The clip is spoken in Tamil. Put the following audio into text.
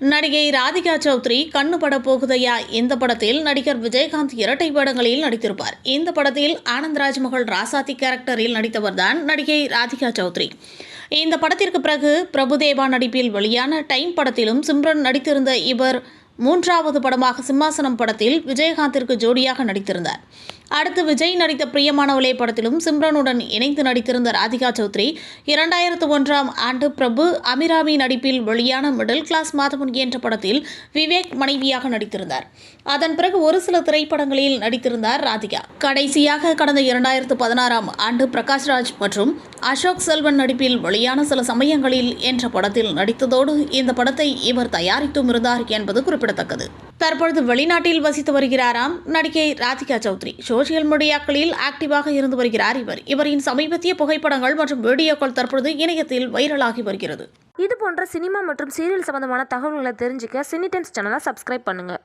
நடிகை ராதிகா சௌத்ரி கண்ணு பட போகுதையா? இந்த படத்தில் நடிகர் விஜயகாந்த் இரட்டை படங்களில் நடித்திருப்பார். இந்த படத்தில் ஆனந்த்ராஜ் மகள் ராசாத்தி கேரக்டரில் நடித்தவர்தான் நடிகை ராதிகா சௌத்ரி. இந்த படத்திற்கு பிறகு பிரபுதேவா நடிப்பில் வெளியான டைம் படத்திலும் சிம்ரன் நடித்திருந்த இவர் மூன்றாவது படமாக சிம்மாசனம் படத்தில் விஜயகாந்திற்கு ஜோடியாக நடித்திருந்தார். அடுத்து விஜய் நடித்த பிரியமானவளே படத்திலும் சிம்ரனுடன் இணைந்து நடித்திருந்த ராதிகா சௌத்ரி இரண்டாயிரத்து ஒன்றாம் ஆண்டு பிரபு அமிராமி நடிப்பில் வெளியான மிடில் கிளாஸ் மாதவன் என்ற படத்தில் விவேக் மனைவியாக நடித்திருந்தார். அதன் பிறகு ஒரு சில திரைப்படங்களில் நடித்திருந்தார் ராதிகா. கடைசியாக கடந்த இரண்டாயிரத்து பதினாறாம் ஆண்டு பிரகாஷ்ராஜ் மற்றும் அசோக் செல்வன் நடிப்பில் வெளியான சில சமயங்களில் என்ற படத்தில் நடித்ததோடு இந்த படத்தை இவர் தயாரித்தும் இருந்தார் என்பது குறிப்பிடத்தக்கது. தற்பொழுது வெளிநாட்டில் வசித்து வருகிறாராம் நடிகை ராதிகா சௌத்ரி. சோசியல் மீடியாக்களில் ஆக்டிவாக இருந்து வருகிறார் இவர். இவரின் சமீபத்திய புகைப்படங்கள் மற்றும் வீடியோக்கள் தற்பொழுது இணையத்தில் வைரலாகி வருகிறது. இது போன்ற சினிமா மற்றும் சீரியல் சம்பந்தமான தகவல்களை தெரிஞ்சுக்க சினிடென்ஸ் சேனலை சப்ஸ்கிரைப் பண்ணுங்கள்